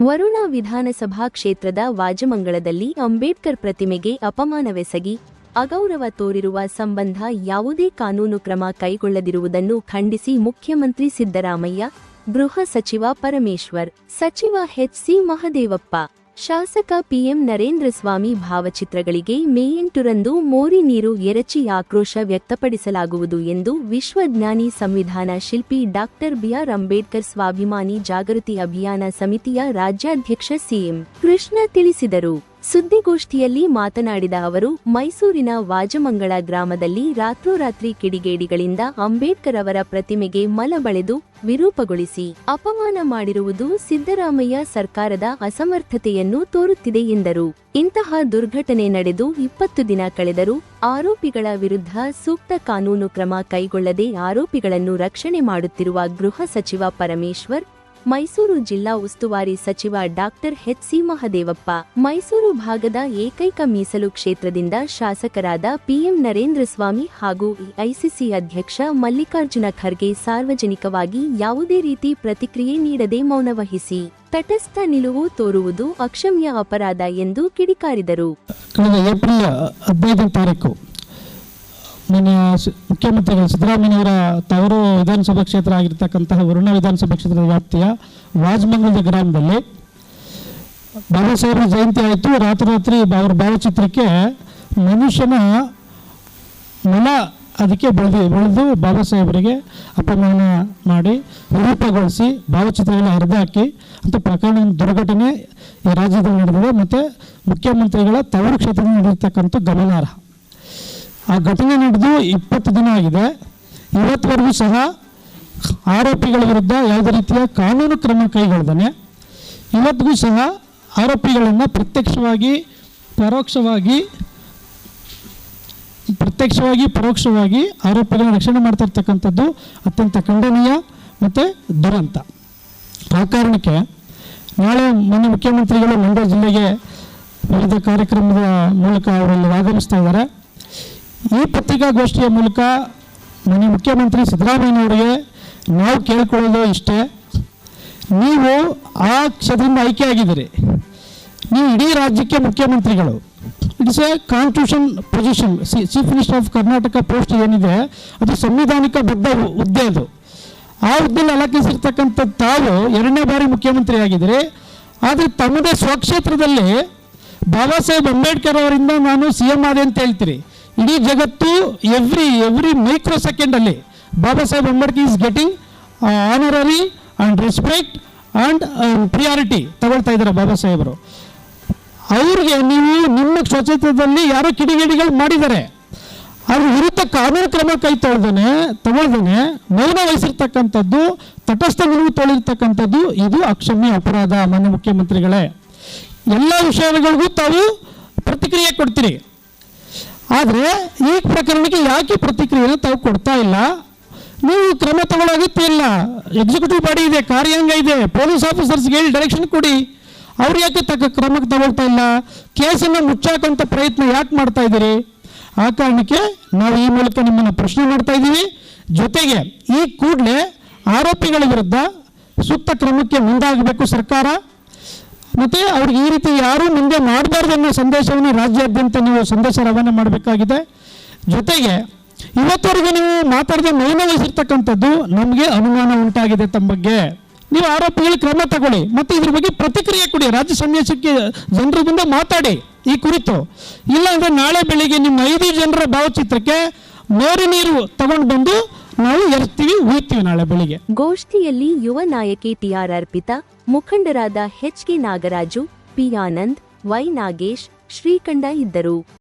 ವರುಣ ವಿಧಾನಸಭಾ ಕ್ಷೇತ್ರದ ವಾಜಮಂಗಳದಲ್ಲಿ ಅಂಬೇಡ್ಕರ್ ಪ್ರತಿಮೆಗೆ ಅಪಮಾನವೆಸಗಿ ಅಗೌರವ ತೋರಿರುವ ಸಂಬಂಧ ಯಾವುದೇ ಕಾನೂನು ಕ್ರಮ ಕೈಗೊಳ್ಳದಿರುವುದನ್ನು ಖಂಡಿಸಿ ಮುಖ್ಯಮಂತ್ರಿ ಸಿದ್ದರಾಮಯ್ಯ ಗೃಹ ಸಚಿವ ಪರಮೇಶ್ವರ್ ಸಚಿವ ಎಚ್ಸಿ ಮಹದೇವಪ್ಪ ಶಾಸಕ ಪಿಎಂ ನರೇಂದ್ರ ಸ್ವಾಮಿ ಭಾವಚಿತ್ರಗಳಿಗೆ ಮೇ ಎಂಟರಂದು ಮೋರಿ ನೀರು ಎರಚಿ ಆಕ್ರೋಶ ವ್ಯಕ್ತಪಡಿಸಲಾಗುವುದು ಎಂದು ವಿಶ್ವಜ್ಞಾನಿ ಸಂವಿಧಾನ ಶಿಲ್ಪಿ ಡಾಕ್ಟರ್ ಬಿಆರ್ ಅಂಬೇಡ್ಕರ್ ಸ್ವಾಭಿಮಾನಿ ಜಾಗೃತಿ ಅಭಿಯಾನ ಸಮಿತಿಯ ರಾಜ್ಯಾಧ್ಯಕ್ಷ ಸಿಎಂ ಕೃಷ್ಣ ತಿಳಿಸಿದರು. ಸುದ್ದಿಗೋಷ್ಠಿಯಲ್ಲಿ ಮಾತನಾಡಿದ ಅವರು, ಮೈಸೂರಿನ ವಾಜಮಂಗಳ ಗ್ರಾಮದಲ್ಲಿ ರಾತ್ರೋರಾತ್ರಿ ಕಿಡಿಗೇಡಿಗಳಿಂದ ಅಂಬೇಡ್ಕರ್ ಅವರ ಪ್ರತಿಮೆಗೆ ಮಲ ಬಳೆದು ವಿರೂಪಗೊಳಿಸಿ ಅಪಮಾನ ಮಾಡಿರುವುದು ಸಿದ್ದರಾಮಯ್ಯ ಸರ್ಕಾರದ ಅಸಮರ್ಥತೆಯನ್ನು ತೋರುತ್ತಿದೆ ಎಂದರು. ಇಂತಹ ದುರ್ಘಟನೆ ನಡೆದು ಇಪ್ಪತ್ತು ದಿನ ಕಳೆದರೂ ಆರೋಪಿಗಳ ವಿರುದ್ಧ ಸೂಕ್ತ ಕಾನೂನು ಕ್ರಮ ಕೈಗೊಳ್ಳದೆ ಆರೋಪಿಗಳನ್ನು ರಕ್ಷಣೆ ಮಾಡುತ್ತಿರುವ ಗೃಹ ಸಚಿವ ಪರಮೇಶ್ವರ್ ಮೈಸೂರು ಜಿಲ್ಲಾ ಉಸ್ತುವಾರಿ ಸಚಿವ doctor H C Mahadevappa, Mysuru ಭಾಗದ ಏಕೈಕ ಮೀಸಲು ಕ್ಷೇತ್ರದಿಂದ ಶಾಸಕರಾದ ಪಿಎಂ ನರೇಂದ್ರ ಸ್ವಾಮಿ ಹಾಗೂ ಐಸಿಸಿ ಅಧ್ಯಕ್ಷ ಮಲ್ಲಿಕಾರ್ಜುನ ಖರ್ಗೆ ಸಾರ್ವಜನಿಕವಾಗಿ ಯಾವುದೇ ರೀತಿ ಪ್ರತಿಕ್ರಿಯೆ ನೀಡದೆ ಮೌನವಹಿಸಿ, ತಟಸ್ಥ ನಿಲುವು ತೋರುವುದು ಅಕ್ಷಮ್ಯ ಅಪರಾಧ ಎಂದು ಕಿಡಿಕಾರಿದರು. ಸಿ- ಮುಖ್ಯಮಂತ್ರಿಗಳು ಸಿದ್ದರಾಮಯ್ಯವರ ತವರು ವಿಧಾನಸಭಾ ಕ್ಷೇತ್ರ ಆಗಿರ್ತಕ್ಕಂತಹ ವರುಣ ವಿಧಾನಸಭಾ ಕ್ಷೇತ್ರದ ವ್ಯಾಪ್ತಿಯ ವಾಜಮಂಗಲದ ಗ್ರಾಮದಲ್ಲಿ ಬಾಬಾ ಸಾಹೇಬರ ಜಯಂತಿ ಆಯಿತು. ರಾತ್ರಿ ರಾತ್ರಿ ಅವರ ಭಾವಚಿತ್ರಕ್ಕೆ ಮನುಷ್ಯನ ನೆಲ ಅದಕ್ಕೆ ಬೆಳೆದು ಬೆಳೆದು ಬಾಬಾ ಸಾಹೇಬರಿಗೆ ಅಪಮಾನ ಮಾಡಿ ವಿರೂಪಗೊಳಿಸಿ ಭಾವಚಿತ್ರಗಳ ಹಾಕಿ ಅಂತ ಪ್ರಕರಣ ದುರ್ಘಟನೆ ಈ ರಾಜ್ಯದಲ್ಲಿ ನಡೆದಿದೆ. ಮತ್ತು ಮುಖ್ಯಮಂತ್ರಿಗಳ ತವರು ಕ್ಷೇತ್ರದಲ್ಲಿ ನಡೆದಿರ್ತಕ್ಕಂಥ ಗಮನಾರ್ಹ ಆ ಘಟನೆ ನಡೆದು ಇಪ್ಪತ್ತು ದಿನ ಆಗಿದೆ. ಇವತ್ತವರೆಗೂ ಸಹ ಆರೋಪಿಗಳ ವಿರುದ್ಧ ಯಾವುದೇ ರೀತಿಯ ಕಾನೂನು ಕ್ರಮ ಕೈಗೊಳ್ದಾನೆ ಇವತ್ತಿಗೂ ಸಹ ಆರೋಪಿಗಳನ್ನು ಪ್ರತ್ಯಕ್ಷವಾಗಿ, ಪರೋಕ್ಷವಾಗಿ ಪ್ರತ್ಯಕ್ಷವಾಗಿ, ಪರೋಕ್ಷವಾಗಿ ಆರೋಪಿಗಳನ್ನ ರಕ್ಷಣೆ ಮಾಡ್ತಾ ಇರ್ತಕ್ಕಂಥದ್ದು ಅತ್ಯಂತ ಖಂಡನೀಯ ಮತ್ತು ದುರಂತ. ಆ ಕಾರಣಕ್ಕೆ ನಾಳೆ ಮೊನ್ನೆ ಮುಖ್ಯಮಂತ್ರಿಗಳು ಮಂಡ್ಯ ಜಿಲ್ಲೆಗೆ ವಿವಿಧ ಕಾರ್ಯಕ್ರಮದ ಮೂಲಕ ಅವರಲ್ಲಿ ಆಗಮಿಸ್ತಾ ಇದ್ದಾರೆ. ಈ ಪತ್ರಿಕಾಗೋಷ್ಠಿಯ ಮೂಲಕ ಮನೆ ಮುಖ್ಯಮಂತ್ರಿ ಸಿದ್ದರಾಮಯ್ಯನವರಿಗೆ ನಾವು ಕೇಳ್ಕೊಳ್ಳೋದು ಇಷ್ಟೇ. ನೀವು ಆ ಕ್ಷೇತ್ರದಿಂದ ಆಯ್ಕೆ ಆಗಿದ್ದೀರಿ ನೀವು ಇಡೀ ರಾಜ್ಯಕ್ಕೆ ಮುಖ್ಯಮಂತ್ರಿಗಳು. It's a constitution position chief minister of Karnataka post ಏನಿದೆ, ಅದು ಸಂವಿಧಾನಿಕ ಬದ್ಧ ಹುದ್ದೆ ಅದು. ಆ ಹುದ್ದೆಯಲ್ಲಿ ಅಲಕಿಸಿರ್ತಕ್ಕಂಥ ತಾವು ಎರಡನೇ ಬಾರಿ ಮುಖ್ಯಮಂತ್ರಿ ಆಗಿದ್ದೀರಿ ಆದರೆ ತಮ್ಮದೇ ಸ್ವಕ್ಷೇತ್ರದಲ್ಲಿ ಬಾಬಾ ಸಾಹೇಬ್ ಅಂಬೇಡ್ಕರ್ ಅವರಿಂದ ನಾನು ಸಿ ಎಂ ಆದೆ ಅಂತ ಹೇಳ್ತೀರಿ. ಇಡೀ ಜಗತ್ತು every every micro ಸೆಕೆಂಡಲ್ಲಿ Baba Saheb Ambedkar is getting honorary and respect and priority ತಗೊಳ್ತಾ ಇದ್ದಾರೆ ಬಾಬಾ ಸಾಹೇಬರು. ಅವ್ರಿಗೆ ನೀವು ನಿಮ್ಮ ಸ್ವಚ್ಛತೆಯಲ್ಲಿ ಯಾರೋ ಕಿಡಿಗೇಡಿಗಳು ಮಾಡಿದ್ದಾರೆ. ಅವ್ರ ವಿರುದ್ಧ ಕಾನೂನು ಕ್ರಮ ಕೈ ತೊಳ್ದೇನೆ ತಗೊಳ್ದೇನೆ ಮೌನ ವಹಿಸಿರ್ತಕ್ಕಂಥದ್ದು, ತಟಸ್ಥ ನಿಲುವು ತೊಳಿರ್ತಕ್ಕಂಥದ್ದು ಇದು ಅಕ್ಷಮ್ಯ ಅಪರಾಧ, ಮಾನ್ಯ ಮುಖ್ಯಮಂತ್ರಿಗಳೇ. ಎಲ್ಲ ವಿಷಯಗಳಿಗೂ ತಾವು ಪ್ರತಿಕ್ರಿಯೆ ಕೊಡ್ತೀರಿ. ಆದರೆ ಈ ಪ್ರಕರಣಕ್ಕೆ ಯಾಕೆ ಪ್ರತಿಕ್ರಿಯೆಯನ್ನು ತಾವು ಕೊಡ್ತಾ ಇಲ್ಲ? ನೀವು ಕ್ರಮ ತಗೊಳ್ಳೋಗುತ್ತೆ ಇಲ್ಲ. ಎಕ್ಸಿಕ್ಯೂಟಿವ್ ಬಾಡಿ ಇದೆ, ಕಾರ್ಯಾಂಗ ಇದೆ ಪೊಲೀಸ್ ಆಫೀಸರ್ಸ್ಗೆ ಹೇಳಿ ಡೈರೆಕ್ಷನ್ ಕೊಡಿ. ಅವ್ರು ಯಾಕೆ ತಕ್ಕ ಕ್ರಮಕ್ಕೆ ತಗೊಳ್ತಾ ಇಲ್ಲ? ಕೇಸನ್ನು ಮುಚ್ಚಾಕಂತ ಪ್ರಯತ್ನ ಯಾಕೆ ಮಾಡ್ತಾ ಇದ್ದೀರಿ? ಆ ಕಾರಣಕ್ಕೆ ನಾವು ಈ ಮೂಲಕ ನಿಮ್ಮನ್ನು ಪ್ರಶ್ನೆ ಮಾಡ್ತಾ ಇದ್ದೀವಿ. ಜೊತೆಗೆ ಈ ಕೂಡಲೇ ಆರೋಪಿಗಳ ವಿರುದ್ಧ ಸೂಕ್ತ ಕ್ರಮಕ್ಕೆ ಮುಂದಾಗಬೇಕು ಸರ್ಕಾರ. ಮತ್ತು ಅವ್ರಿಗೆ ಈ ರೀತಿ ಯಾರೂ ಮುಂದೆ ಮಾಡಬಾರ್ದು ಅನ್ನೋ ಸಂದೇಶವನ್ನು ರಾಜ್ಯಾದ್ಯಂತ ನೀವು ಸಂದೇಶ ರವಾನೆ ಮಾಡಬೇಕಾಗಿದೆ. ಜೊತೆಗೆ ಇವತ್ತವರೆಗೂ ನೀವು ಮಾತಾಡದೆ ಮೌನ ವಹಿಸಿರ್ತಕ್ಕಂಥದ್ದು ನಮಗೆ ಅನುಮಾನ ಉಂಟಾಗಿದೆ ತಮ್ಮ ಬಗ್ಗೆ. ನೀವು ಆರೋಪಿಗಳ ಕ್ರಮ ತಗೊಳ್ಳಿ, ಮತ್ತು ಇದ್ರ ಬಗ್ಗೆ ಪ್ರತಿಕ್ರಿಯೆ ಕೊಡಿ, ರಾಜ್ಯ ಸನ್ಯಾಸಕ್ಕೆ ಜನರ ಮುಂದೆ ಮಾತಾಡಿ ಈ ಕುರಿತು. ಇಲ್ಲಾಂದರೆ ನಾಳೆ ಬೆಳಿಗ್ಗೆ ನಿಮ್ಮ ಐದು ಜನರ ಭಾವಚಿತ್ರಕ್ಕೆ ಮೋರಿ ನೀರು ತಗೊಂಡು ಬಂದು ನಾವು ಎರ್ತೀವಿ ಉಯ್ತೀವಿ ನಾಳೆ ಬೆಳಿಗ್ಗೆ. ಗೋಷ್ಠಿಯಲ್ಲಿ ಯುವ ನಾಯಕಿ ಟಿಆರ್ ಅರ್ಪಿತಾ, ಮುಖಂಡರಾದ HK Nagaraju, P Anand, Y Nagesh, Srikanta ಇದ್ದರು.